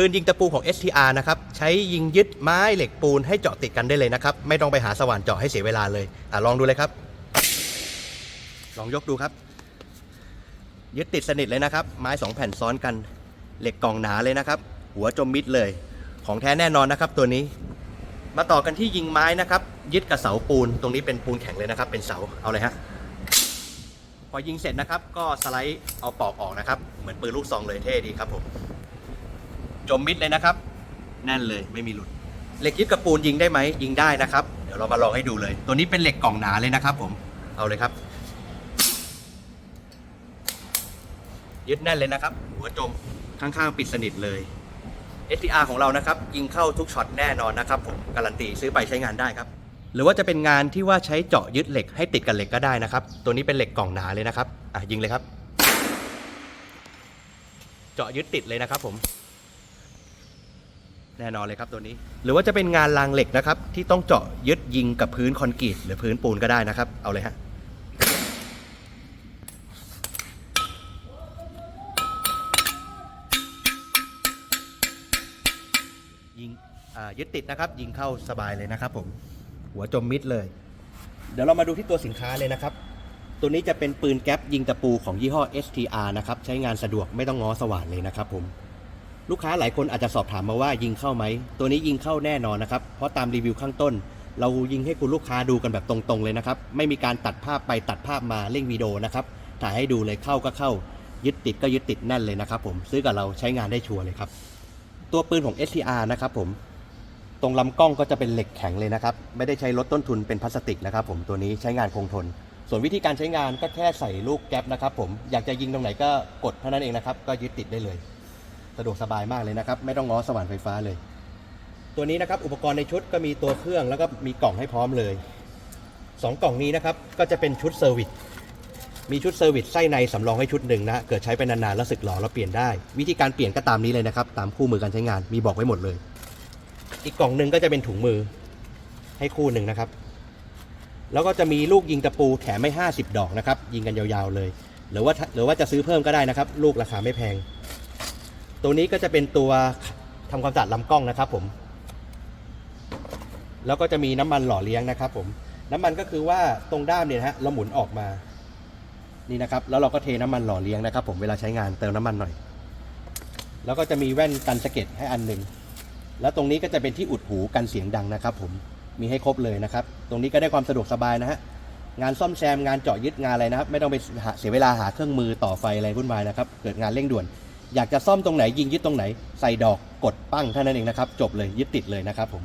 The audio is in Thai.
ปืนยิงตะปูของ STR นะครับ ใช้ยิงยึดไม้เหล็กปูนให้เจาะติดกันได้เลยนะครับ ไม่ต้องไปหาสว่านเจาะให้เสียเวลาเลยอะลองดูเลยครับ ลองยกดูครับ ยึดติดสนิทเลยนะครับ ไม้สองแผ่นซ้อนกัน เหล็กกล่องหนาเลยนะครับ หัวจมมิดเลย ของแท้แน่นอนนะครับ ตัวนี้ มาต่อกันที่ยิงไม้นะครับ ยึดกับเสาปูน ตรงนี้เป็นปูนแข็งเลยนะครับ เป็นเสา เอาเลยฮะ พอยิงเสร็จนะครับ ก็สไลด์เอาปอกออกนะครับ เหมือนปืนลูกซองเลยเท่ดีครับผม จมมิดเลยนะครับ แน่นเลยไม่มีหลุด เหล็กยึดกับปูนยิงได้ไหมยิงได้นะครับ เดี๋ยวเรามาลองให้ดูเลย ตัวนี้เป็นเหล็กกล่องหนาเลยนะครับ ผมเอาเลยครับ ยึดแน่นเลยนะครับ หัวจมข้างๆปิดสนิทเลย STR ของเรานะครับ ยิงเข้าทุกช็อตแน่นอนนะครับ ผมการันตีซื้อไปใช้งานได้ครับ หรือว่าจะเป็นงานที่ว่าใช้เจาะยึดเหล็กให้ติดกับเหล็กก็ได้นะครับ ตัวนี้เป็นเหล็กกล่องหนาเลยนะครับอะยิงเลยครับ เจาะยึดติดเลยนะครับผม แน่นอนเลยครับตัวนี้ หรือว่าจะเป็นงานรางเหล็กนะครับ ที่ต้องเจาะยึดยิงกับพื้นคอนกรีตหรือพื้นปูนก็ได้นะครับ เอาเลยฮะยิงอ่ายึดติดนะครับ ยิงเข้าสบายเลยนะครับผมหัวจมมิดเลย เดี๋ยวเรามาดูที่ตัวสินค้าเลยนะครับ ตัวนี้จะเป็นปืนแก๊ปยิงตะปูของยี่ห้อ STR นะครับ ใช้งานสะดวกไม่ต้องง้อสว่านเลยนะครับผม ลูกค้าหลายคนอาจจะสอบถามมาว่ายิงเข้าไหม ตัวนี้ยิงเข้าแน่นอนนะครับ เพราะตามรีวิวข้างต้น เรายิงให้คุณลูกค้าดูกันแบบตรงๆเลยนะครับ ไม่มีการตัดภาพไปตัดภาพมาเร่งวิดีโอนะครับ ถ่ายให้ดูเลยเข้าก็เข้า ยึดติดก็ยึดติดแน่นเลยนะครับผม ซื้อกับเราใช้งานได้ชัวร์เลยครับ ตัวปืนของ STR นะครับผม ตรงลำกล้องก็จะเป็นเหล็กแข็งเลยนะครับ ไม่ได้ใช้ลดต้นทุนเป็นพลาสติกนะครับผม ตัวนี้ใช้งานคงทน ส่วนวิธีการใช้งานก็แค่ใส่ลูกแก๊ปนะครับผม อยากจะยิงตรงไหนก็กดเท่านั้นเองนะครับ ก็ยึดติดได้เลย สะดวกสบายมากเลยนะครับ ไม่ต้องง้อสว่านไฟฟ้าเลย ตัวนี้นะครับอุปกรณ์ในชุดก็มีตัวเครื่องแล้วก็มีกล่องให้พร้อมเลยสองกล่องนี้นะครับก็จะเป็นชุดเซอร์วิสมีชุดเซอร์วิสไส้ในสำรองให้ชุดหนึ่งนะเกิดใช้ไปนานๆแล้วสึกหรอเราเปลี่ยนได้ วิธีการเปลี่ยนก็ตามนี้เลยนะครับ ตามคู่มือการใช้งานมีบอกไว้หมดเลย อีกกล่องหนึ่งก็จะเป็นถุงมือให้คู่หนึ่งนะครับ แล้วก็จะมีลูกยิงตะปูแถมไม่ 50 ดอกนะครับ ยิงกันยาวๆเลย หรือว่าหรือว่าจะซื้อเพิ่มก็ได้นะครับ ลูกราคาไม่แพง ตัวนี้ก็จะเป็นตัวทำความสะอาดลำกล้องนะครับผม แล้วก็จะมีน้ำมันหล่อเลี้ยงนะครับผม น้ำมันก็คือว่าตรงด้ามเนี่ยนะฮะเราหมุนออกมา นี่นะครับ แล้วเราก็เทน้ำมันหล่อเลี้ยงนะครับ ผมเวลาใช้งานเติมน้ำมันหน่อย แล้วก็จะมีแว่นกันสะเก็ดให้อันหนึ่งแล้วตรงนี้ก็จะเป็นที่อุดหูกันเสียงดังนะครับ ผมมีให้ครบเลยนะครับ ตรงนี้ก็ได้ความสะดวกสบายนะฮะงานซ่อมแซมงานเจาะยึดงานอะไรนะครับ ไม่ต้องไปเสียเวลาหาเครื่องมือต่อไฟอะไรวุ่นวายนะครับ เกิดงานเร่งด่วน อยากจะซ่อมตรงไหนยิงยึดตรงไหนใส่ดอกกดปั้งเท่านั้นเองนะครับ จบเลยยึดติดเลยนะครับผม